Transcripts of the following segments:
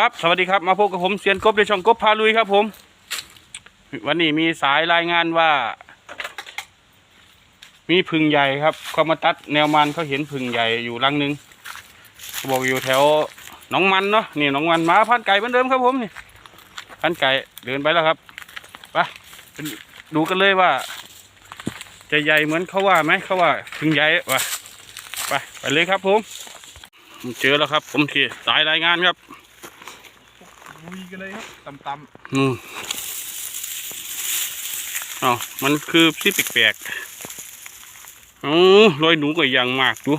ครับ สวัสดีครับ มาพบกับผมเซียนกบในช่องกบพาลุยครับ ผม วันนี้มีสายรายงานว่า มีพึ่งใหญ่ครับเขามาตัดแนวมันเขาเห็นพึ่งใหญ่อยู่รังหนึ่งเขาบอกอยู่แถวหนองมันเนาะนี่หนองมันมาพันไก่เหมือนเดิมครับผมนี่พันไก่เดินไปแล้วครับไปไปดูกันเลยว่า จะใหญ่เหมือนเขาว่าไหมเขาว่าพึ่งใหญ่วะไปไปเลยครับผมเจอแล้วครับ ผมที่สายรายงานครับ ลุยกันเลยครับต่ำอืมอ๋อมันคือที่แปลกๆอ๋อรอยหนูก็ยังมากดู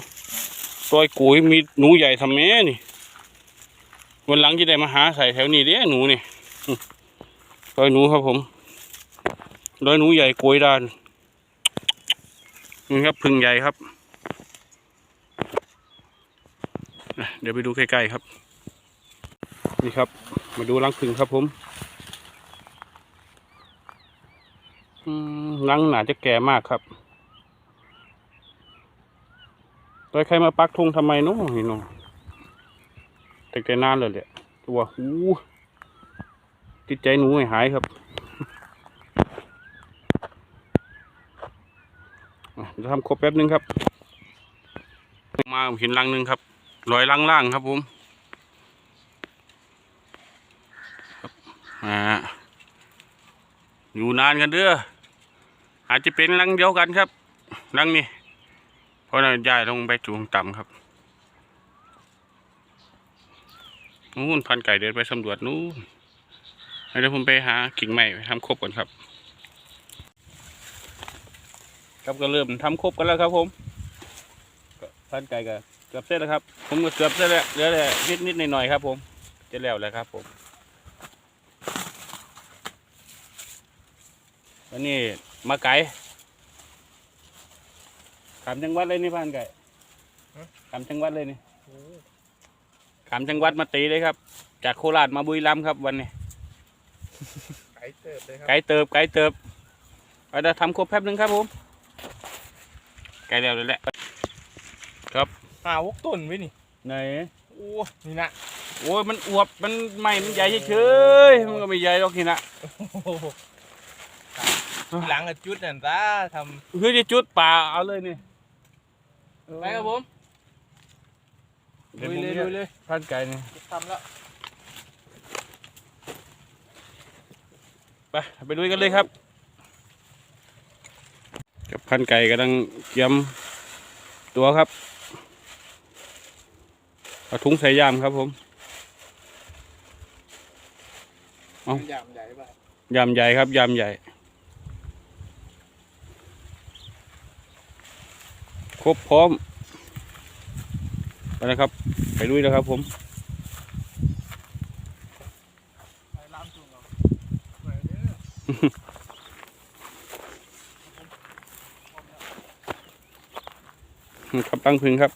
รอยกุยมีหนูใหญ่ทำแม่นี่ วันหลังจะได้มาหาใส่แถวนี้เด้หนูนี่อืมรอยหนูครับผม รอยหนูใหญ่กุยดานนี่ครับพึ่งใหญ่ครับอะเดี๋ยวไปดูใกล้ๆครับ นี่ครับ มาดูรังผึ่งครับผมรังหนาจะแก่มากครับโดยใครมาปักธงทำไมเน้องนี่เน้องแต่แกนานเลยแหละตัวหูจิตใจหนูหหายครับอะทำครบแป๊บนึงครับ มาเห็นรังหนึ่งครับรอยล่างๆครับผม อ่าอยู่นานกันเด้ออาจจะเป็นรังเดียวกันครับรังนี้เพราะเราย้ายลงไปจูงต่ำครับนู่นพันไก่เดินไปสำรวจนู่นเดี๋ยวผมไปหากิ่งใหม่ไปทำครบก่อนครับ ครับก็เริ่มทำครบกันแล้วครับผมพันไก่ก็เกือบเสร็จแล้วครับ ผมก็เกือบเสร็จแล้วเหลือแต่นิดนิดๆหน่อยๆครับ ผมจะแล้วแล้วครับผม วันนี้มาไก่ขามจังหวัดเลยนี่พ่านไก่ขามจังหวัดเลยนี่ๆโอ้ขามจังหวัดมาตีเลยครับ จากโคราชมาบุรีรัมย์ครับวันนี้ ไก่เติบเลยครับไก่เติบไก่เติบเอาเดี๋ยวทำครบแป๊บนึงครับผมไก่แล้วเลยแหละหาวกต้นไว้นี่ไหนโอ้นี่นะโอ้ยมันอวบมันใหม่มันใหญ่เฉยๆมันก็ไม่ใหญ่หรอกทีนะโอ้โหหลังกับจุดนั่นตาทคือจะจุดป่าเอาเลยนี่ำไปครับผมเดี๋ยวลุผยมเลยเรียลุกยเลยพันไก่นี่ทำแล้วไปไปลุยกันเลยครับ กับพันไก่กำลังเตรียมตัวครับเอาถุงใส่ยามครับผม เอ้า ยามใหญ่ไปยามใหญ่ครับยามใหญ่ รบพร้อมไปนะครับ ไปลุยแล้วครับผมครับตั้งพึงครับ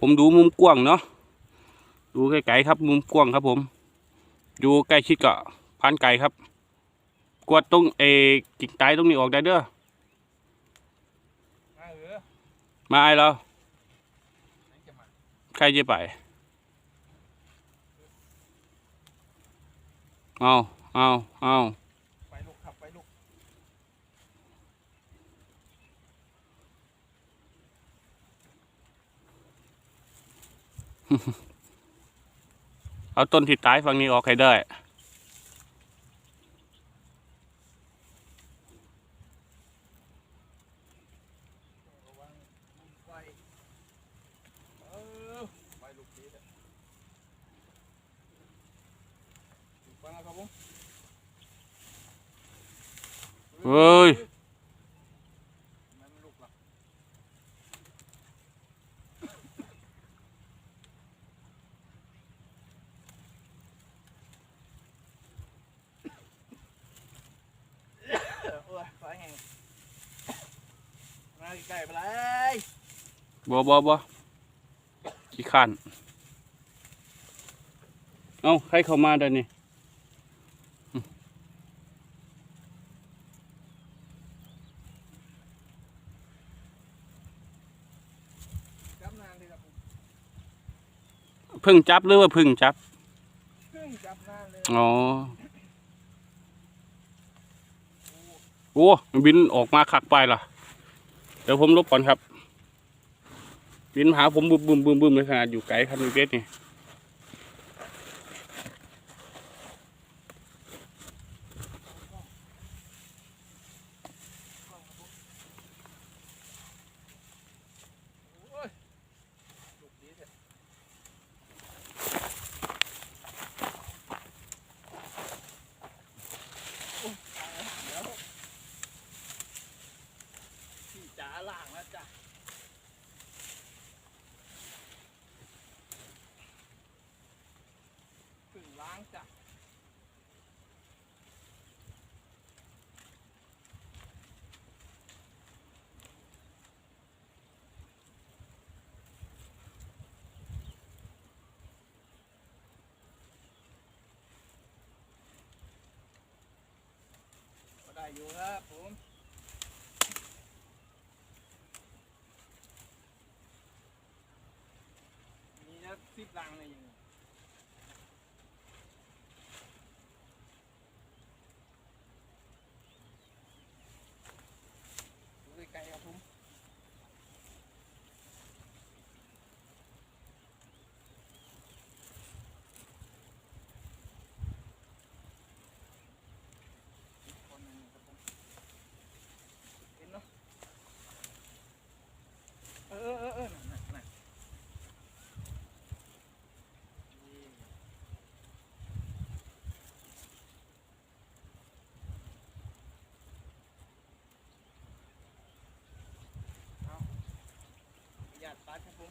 ผมดูมุมกว้างเนาะ ดูไกลๆครับ มุมกว้างครับผม ดูใกล้ชิดกับพันไก่ครับ กวาดตรงเอกิ่งไตตรงนี้ออกได้เด้อมาเออมาไอ้เราไหนจะมาใครจะไปเอาเอาเอาไปลูกขับไปลูก เอาต้นที่ตายฝั่งนี้ออกให้ได้ ไก่ไปเลยบอบอบ่ขี้ขันเอาให้เขามาเดี๋ยวนี้พึ่งจับหรือว่าพึ่งจับอ๋อโอ้บินออกมาขักไปล่ะ เดี๋ยวผมลบก่อนครับบินหาผมบึมบึมบึมบึมเลยขนาดอยู่ไกลครับมีเบสนี่ โอ้ยลูกดีเถอะโอ้ยตายแล้วเดี๋ยวพี่จ๋าล่างแล้วจ้ะถึงล้างจ้ะ ก็ได้ อยู่ครับผมมีจะสิบลังเลยอย่างนี้ดูไกลๆครับผมคนหนึ่งครับผมเห็นเนาะเออเออเออนั่นนั่นนั่นนี่เอา ประหยัดตัดครับผม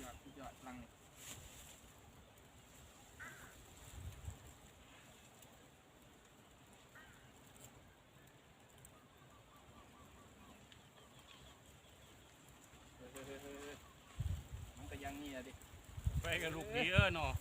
ยอดยอดลังเฮ้ยเฮ้ยเฮ้ยเฮ้ยเฮ้ยมันก็ยังนี่อะดิไปกับลูกดีเออเนาะ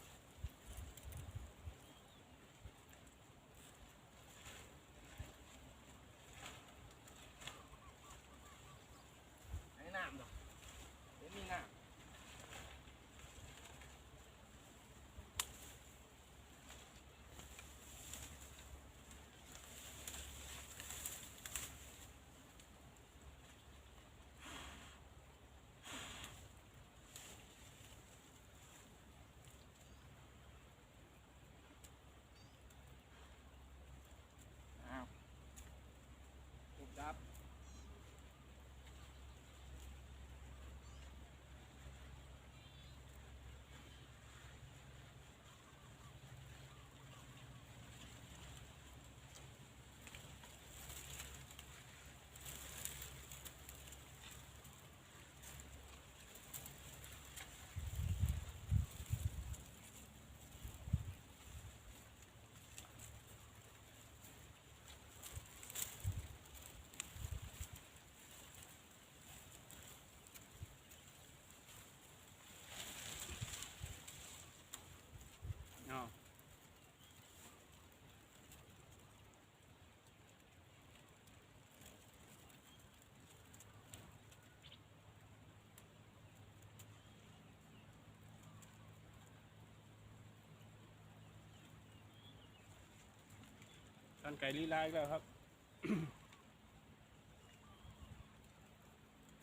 กันไก่ลีลาอีกแล้วครับ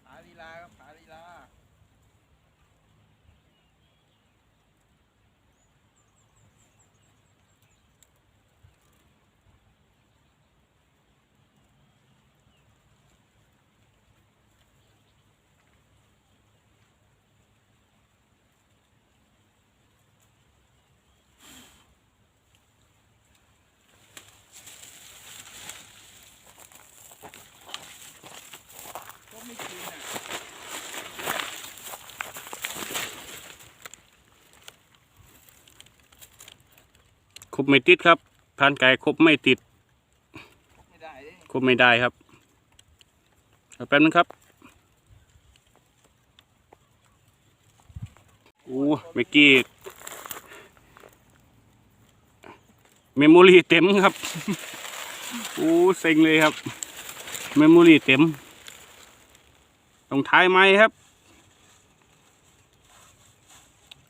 ขาลีลาครับขาลีลาก็ไม่กินอะ ครบไม่ติดครับพานไก่ครบไม่ติดครบไม่ได้ครับเอาแป๊บนึงครับอู้เมื่อกี้เมมโมรี่เต็มครับอู้เซ็งเลยครับ เมมโมรี่เต็มต้องท้ายไม้ครับ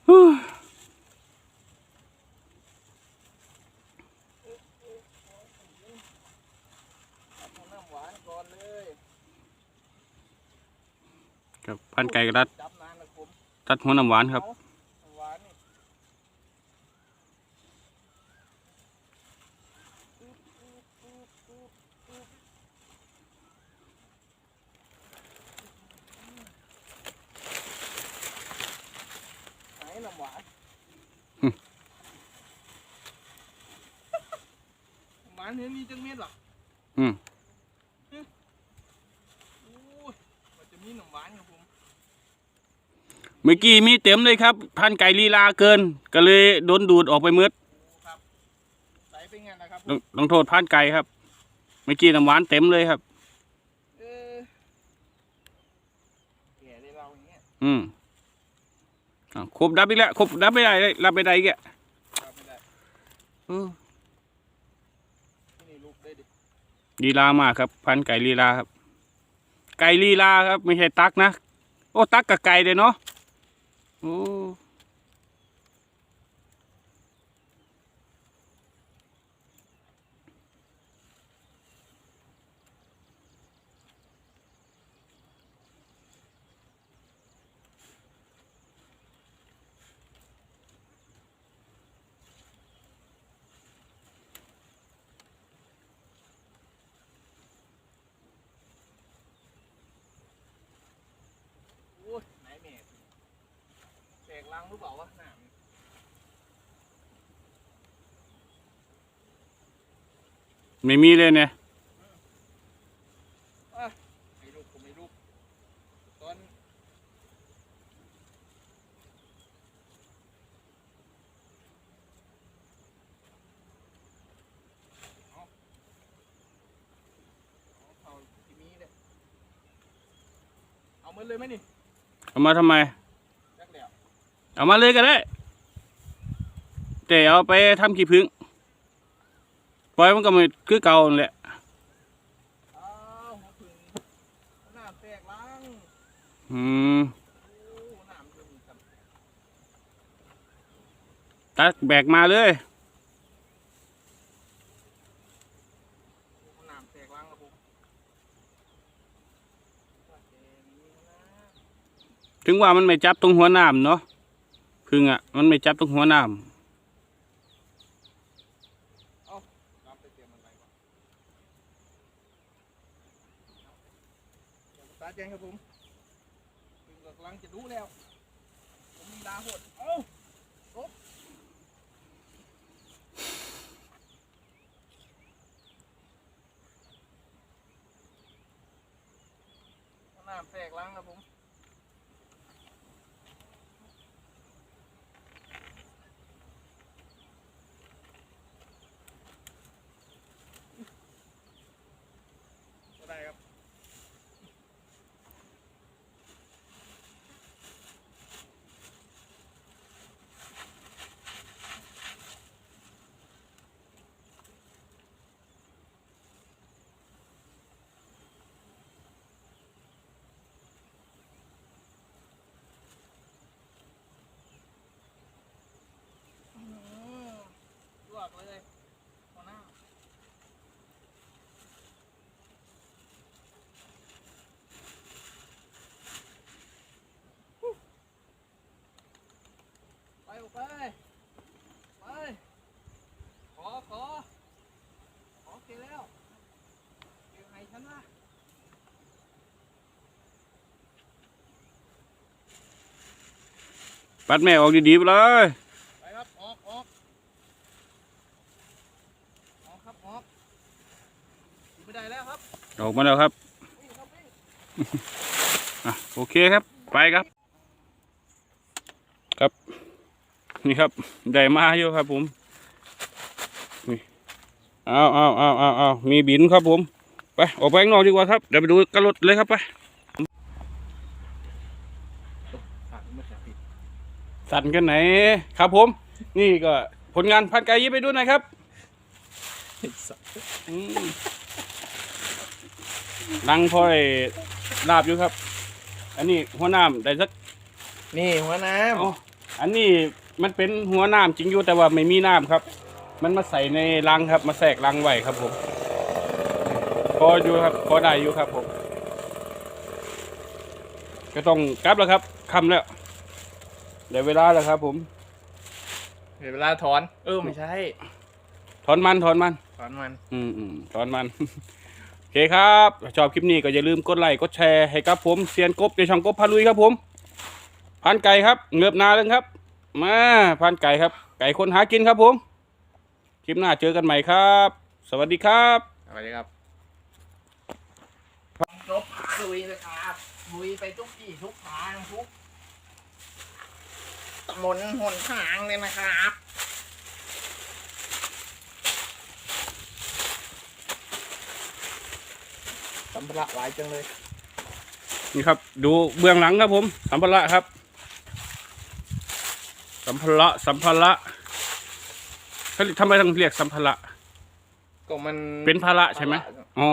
ฮู้ เอาน้ำหวานก่อนเลย ครับพันไก่กระดัดจับนานนะผมตัดหัวน้ำหวานครับเอาน้ำหวานนี่ไหนน้ำหวานหึน้ำหวานเห็นมีจังเม็ดเหรออืม โอ้ยมันจะมีน้ำหวานครับผมเมื่อกี้มีเต็มเลยครับพันไก่ลีลาเกิน ก็เลยโดนดูดออกไปมืดโอ้ครับใส่เป็นไงนะครับผต้องมต้องโทษพันไก่ครับ เมื่อกี้น้ำหวานเต็มเลยครับ เออแก่ได้เราอย่างเงี้ยอืมอะครบดับอีกแล้วครบดับไม่ได้เลยรับไม่ได้อีกอะรับไม่ได้เออที่นี่ลูกได้ดิ ลีลามากครับ พันไก่ลีลาครับ ไก่ลีลาครับ ไม่ใช่ตักนะ โอ้ตักกับไก่เลยเนาะโอ้ แตกเปล่าวะหนามไม่มีเลยเนี่ยไอ้ลูกผมไอ้ลูกตอนเอาเอาเอาที่มีเนี่ยเอาหมันเลยไหมนี่ เอามาทำไม เอามาเลยก็ได้ แต่เอาไปทำขี้ผึ้งปล่อยมันก็ไม่คือเก่านั่นแหละ เอาหัวผึ่งหน้าแตกลังอืมโอ้หน้ามันจะมีกันตักแบกมาเลย หน้าแตกลังครับผมว่าแต่นี้นะถึงว่ามันไม่จับตรงหัวน้ำเนาะ พึ่งอะ มันไม่จับตรงหัวน้รับไปเตาแจงครับผมถึงกำลังจะรู้แล้ว ผมมีลาหดเอ้าลบน้ำแตกลังครับผม ก็ได้ครับ อืมลวกเลยหัวหน้า ไปออกไป ไป ขอ ขอ ขอเกลีแล้วเกลีให้ฉันนะำปัดแม่ออกดีๆไปเลย ไปครับ ออกออกออกครับออกอยู่ไม่ได้แล้วครับ ออกมาแล้วครับวิ่งครับวิ่งอะ โอเคครับ ไปครับ ครับ นี่ครับได้มาอยู่ครับผมนี่เอาเอาเอาเอาเอามีบินครับผม ไป ออกไปข้างนอกดีกว่าครับ เดี๋ยวไปดูกระรถเลยครับไปขาดไม่ขาดผิดสั่นกันไหน ครับผม นี่ก็ผลงานพันไก่ยิบไปดูหน่อยครับอืมลังพ่อยลาบอยู่ครับ อันนี้หัวน้ำได้สัก นี่หัวน้อ๋ออันนี้ มันเป็นหัวน้ำจริงอยู่แต่ว่าไม่มีน้ำครับ มันมาใส่ในรังครับ มาแทรกรังไว้ครับผมพออยู่ครับพอได้อยู่ครับผมก็ต้องกลับแล้วครับคำแล้วได้เวลาแล้วครับ ผมำเดี๋ยวเวลาถอน เออไม่ใช่ ถอนมันถอนมัน ถอนมัน อืมอืมถอนมันโอเคครับชอบคลิปนี้ก็อย่าลืมกดไลค์กดแชร์ให้กับผมเซียนกบในช่องกบพาลุยครับผมพันไก่ครับเงือบนาเลยครับ มาพันไก่ครับ ไก่คนหากินครับผม คลิปหน้าเจอกันใหม่ครับ สวัสดีครับสวัสดีครับจบหาลุยนะครับลุยไปทุกที่ทุกทางทุกตำบลหนทางเลยนะครับสัมภาระหลายจังเลย นี่ครับ ดูเบื้องหลังครับผมสัมภาระครับสั มภาระสัมภาระเขาทำไมต้องเรียกสัมภาระก็มันเป็นภาระใช่ไหมภาระอ๋อ